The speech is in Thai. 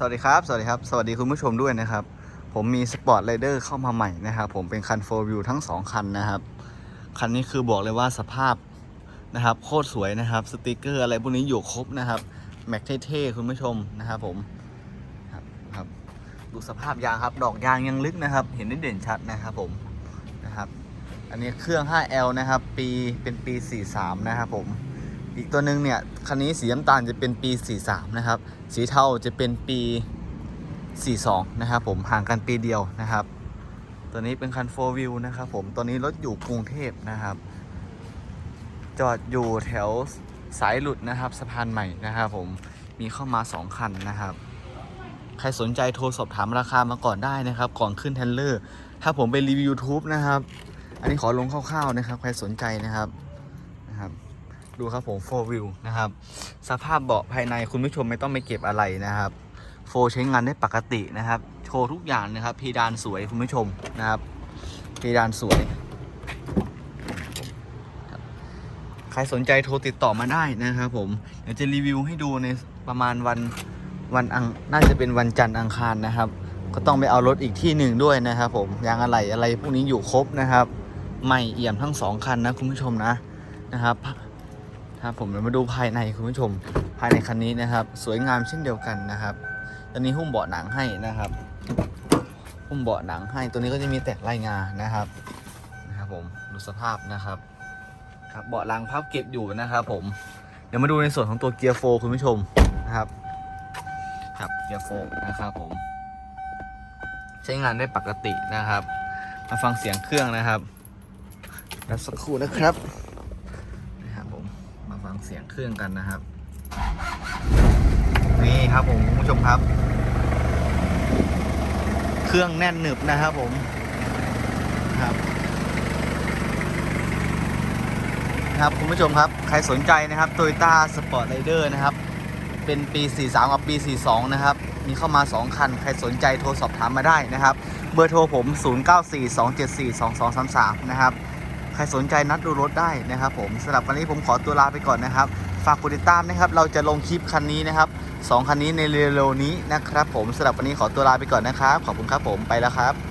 สวัสดีครับ สวัสดีครับ สวัสดีคุณผู้ชมด้วยนะครับ ผมมีสปอร์ตไรเดอร์เข้ามาใหม่นะครับ ผมเป็นคันโฟร์วิวทั้ง 2 คันนะครับ คันนี้คือบอกเลยว่าสภาพนะครับ โคตรสวยนะครับ สติกเกอร์อะไรพวกนี้อยู่ครบนะครับ แม็กเท่ๆ คุณผู้ชมนะครับผมครับครับ ดูสภาพยางครับ ดอกยางยังลึกนะครับ เห็นได้เด่นชัดนะครับผมนะครับ อันนี้เครื่อง 5L นะครับ ปีเป็นปี 43 นะครับผม อีกตัวหนึ่งเนี่ยคันนี้สีน้ำตาลจะเป็นปี 43 นะครับ สีเทาจะเป็นปี 42 นะครับผมห่างกันปีเดียวนะครับ ตัวนี้เป็นคัน4 Wheel นะครับผมตัวนี้รถอยู่กรุงเทพนะครับ จอดอยู่แถวสายหลุดนะครับสะพานใหม่นะครับผมมีเข้ามา 2 คันนะครับ ใครสนใจโทรสอบถามราคามาก่อนได้นะครับ ก่อนขึ้นเทรลเลอร์ ถ้าผมไปรีวิว YouTube นะครับ อันนี้ขอลงคร่าวๆนะครับ ใครสนใจนะครับนะครับ ดูครับผม4 Wheel นะครับ สภาพเบาะภายในคุณผู้ชมไม่ต้องไปเก็บอะไรนะครับ โฟใช้งานได้ปกตินะครับ โชว์ทุกอย่างนะครับ เพดานสวยคุณผู้ชมนะครับ เพดานสวย ใครสนใจโทรติดต่อมาได้นะครับผม เดี๋ยวจะรีวิวให้ดูในประมาณวันวันอังน่าจะเป็นวันจันทร์อังคารนะครับ ก็ต้องไปเอารถอีกที่หนึ่งด้วยนะครับผมยางอะไรอะไรพวกนี้อยู่ครบนะครับ ใหม่เอี่ยมทั้งสองคันนะคุณผู้ชมนะนะครับ ครับผมเรามาดูภายในคุณผู้ชม ภายในคันนี้นะครับ สวยงามเช่นเดียวกันนะครับตอนนี้หุ้มเบาะหนังให้นะครับ หุ้มเบาะหนังให้ตัวนี้ก็จะมีแตกลายงานะครับนะครับผมดูสภาพนะครับครับเบาะหลังพับเก็บอยู่นะครับ ผม เดี๋ยวมาดูในส่วนของตัวเกียร์โฟคุณผู้ชมนะครับครับเกียร์โฟนะครับผม ใช้งานได้ปกตินะครับ มาฟังเสียงเครื่องนะครับแล้วสักครู่นะครับ เสียงเครื่องกันนะครับ นี่ครับผมคุณผู้ชมครับ เครื่องแน่นหนึบนะครับผมครับครับคุณผู้ชมครับ ใครสนใจนะครับ Toyota Sport Rider นะครับ เป็นปี 43 กับปี 42 นะครับ มีเข้ามา 2 คัน ใครสนใจโทรสอบถามมาได้นะครับ เบอร์โทรผม 0942742233 นะครับ ครสนใจนัดดูรถได้นะครับ ผมสำหรับวันนี้ผมขอตัวลาไปก่อนนะครับ ฝากกดติดตามนะครับ เราจะลงคลิปคันนี้นะครับสองคันนี้ในเร็วๆนี้นะครับ ผมสำหรับวันนี้ขอตัวลาไปก่อนนะครับ ขอบคุณครับผมไปแล้วครับ